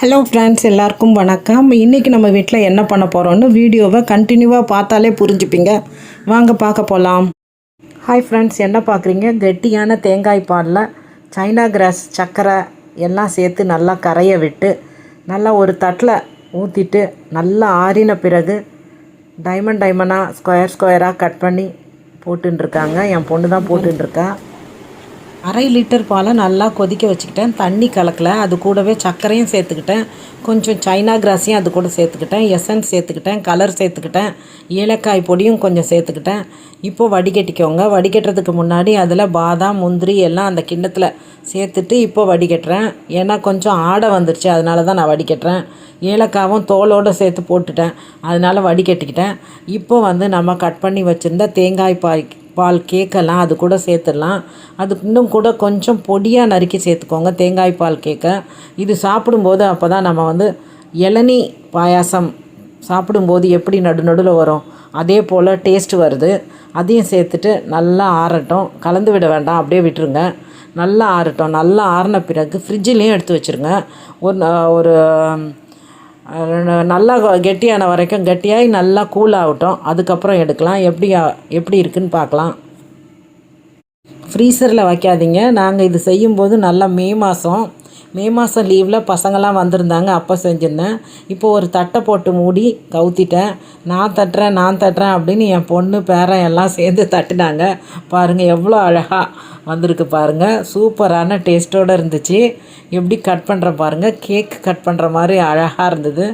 Hello friends எல்லாருக்கும் வணக்கம். இன்றைக்கி நம்ம வீட்டில் என்ன பண்ண போகிறோம்னு வீடியோவை கண்டினியூவாக பார்த்தாலே புரிஞ்சுப்பீங்க. வாங்க பார்க்க போகலாம் ஹாய் ஃப்ரெண்ட்ஸ் என்ன பார்க்குறீங்க? கெட்டியான தேங்காய் பாலில் சைனா கிராஸ் சர்க்கரை எல்லாம் சேர்த்து நல்லா கரைய விட்டு நல்லா ஒரு தட்டில் ஊற்றிட்டு நல்லா ஆறின பிறகு டைமண்ட் டைமண்டாக ஸ்கொயர் ஸ்கொயராக கட் பண்ணி போட்டுருக்காங்க என் பொண்ணு தான் போட்டுருக்கா அரை லிட்டர் பாலை நல்லா கொதிக்க வச்சுக்கிட்டேன். தண்ணி கலக்கல. அது கூடவே சர்க்கரையும் சேர்த்துக்கிட்டேன். கொஞ்சம் சைனா கிராஸையும் அது கூட சேர்த்துக்கிட்டேன். எசன்ஸ் சேர்த்துக்கிட்டேன். கலர் சேர்த்துக்கிட்டேன். ஏலக்காய் பொடியும் கொஞ்சம் சேர்த்துக்கிட்டேன். இப்போது வடிகட்டிக்கோங்க. வடிகட்டுறதுக்கு முன்னாடி அதில் பாதாம் முந்திரி எல்லாம் அந்த கிண்ணத்தில் சேர்த்துட்டு இப்போ வடிகட்டுறேன். ஏன்னா கொஞ்சம் ஆடை வந்துருச்சு. அதனால தான் நான் வடிகட்டுறேன். ஏலக்காவும் தோலோடு சேர்த்து போட்டுட்டேன். அதனால் வடிகட்டிக்கிட்டேன். இப்போ வந்து நம்ம கட் பண்ணி வச்சுருந்த தேங்காய் பாய் பால் கேக்கெல்லாம் அது கூட சேர்த்துடலாம். அது இன்னும் கூட கொஞ்சம் பொடியாக நறுக்கி சேர்த்துக்கோங்க தேங்காய் பால் கேக்கை. இது சாப்பிடும்போது அப்போ தான் நம்ம வந்து இளநீ பாயாசம் சாப்பிடும்போது எப்படி நடு நடுவில் வரும் அதே போல் டேஸ்ட் வருது. அதையும் சேர்த்துட்டு நல்லா ஆறட்டும். கலந்து விட வேண்டாம் அப்படியே விட்டுருங்க. நல்லா ஆறட்டும். நல்லா ஆறின பிறகு ஃப்ரிட்ஜிலையும் எடுத்து வச்சுருங்க. ஒரு ஒரு நல்லா கெட்டியான வரைக்கும் கெட்டியாகி நல்லா கூல் ஆகட்டும். அதுக்கப்புறம் எடுக்கலாம். எப்படி எப்படி இருக்குன்னு பார்க்கலாம். ஃப்ரீசரில் வைக்காதீங்க. நாங்கள் இது செய்யும்போது நல்லா மே மாதம் மே மாதம் லீவில் பசங்களாம் வந்திருந்தாங்க அப்போ செஞ்சுருந்தேன். இப்போ ஒரு தட்டை போட்டு மூடி கவுத்திட்டேன். நான் தட்டுறேன் நான் தட்டுறேன் அப்படின்னு என் பொண்ணு பேரன் எல்லாம் சேர்ந்து தட்டினாங்க. பாருங்கள் எவ்வளோ அழகாக வந்திருக்கு பாருங்கள் சூப்பரான டேஸ்ட்டோடு இருந்துச்சு. எப்படி கட் பண்ணுற பாருங்கள் கேக் கட் பண்ணுற மாதிரி அழகாக இருந்தது.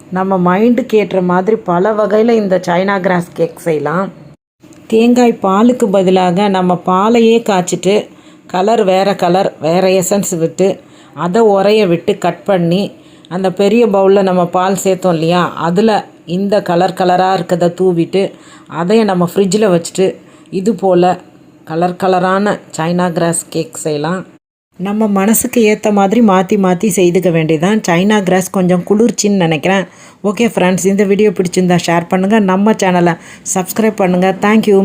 நம்ம மைண்டுக்கு ஏற்ற மாதிரி பல வகையில் இந்த சைனா கிராஸ் கேக் செய்யலாம். தேங்காய் பாலுக்கு பதிலாக நம்ம பாலையே காய்ச்சிட்டு கலர் வேறு கலர் வேறு எசன்ஸ் விட்டு அதை உரைய விட்டு கட் பண்ணி அந்த பெரிய பவுலில் நம்ம பால் சேர்த்தோம் இல்லையா அதில் இந்த கலர் கலராக இருக்கிறத தூவிட்டு அதையும் நம்ம ஃப்ரிட்ஜில் வச்சுட்டு இது போல் கலர் கலரான சைனா கிராஸ் கேக் செய்யலாம். நம்ம மனசுக்கு ஏற்ற மாதிரி மாற்றி மாற்றி செய்துக்க வேண்டியதான் சைனா கிராஸ் கொஞ்சம் குளிர்ச்சின்னு நினைக்கிறேன். ஓகே ஃப்ரெண்ட்ஸ் இந்த வீடியோ பிடிச்சிருந்தா ஷேர் பண்ணுங்கள் நம்ம சேனலை சப்ஸ்கிரைப் பண்ணுங்கள் தேங்க்யூ